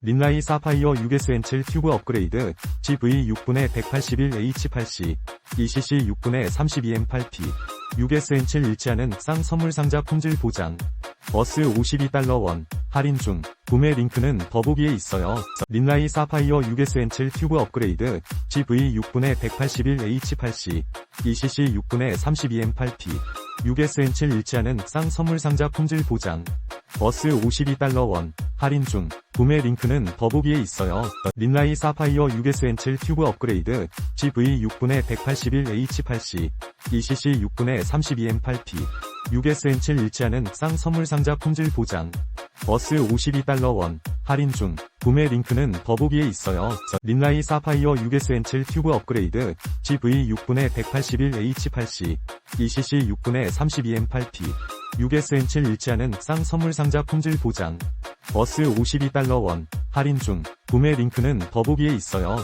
린라이 사파이어 6SN7 튜브 업그레이드 GV 6분의 181H8C ECC 6분의 32M8P 6SN7 일치하는 쌍 선물 상자 품질 보장 버스 52달러 원 할인 중 구매 링크는 더보기에 있어요. 린라이 사파이어 6SN7 튜브 업그레이드 GV 6분의 181H8C ECC 6분의 32M8P 6SN7 일치하는 쌍 선물 상자 품질 보장 버스 52달러 원 할인 중 구매 링크는 더보기에 있어요. 린라이 사파이어 6SN7 튜브 업그레이드 GV 6분의 181H8C ECC 6분의 32M8P 6SN7 일치하는 쌍 선물 상자 품질 보장 버스 52달러 원 할인 중 구매 링크는 더보기에 있어요. 린라이 사파이어 6SN7 튜브 업그레이드 GV 6분의 181H8C ECC 6분의 32M8P 6SN7 일치하는 쌍 선물 상자 품질 보장 버스 52달러 원 할인 중 구매 링크는 더보기에 있어요.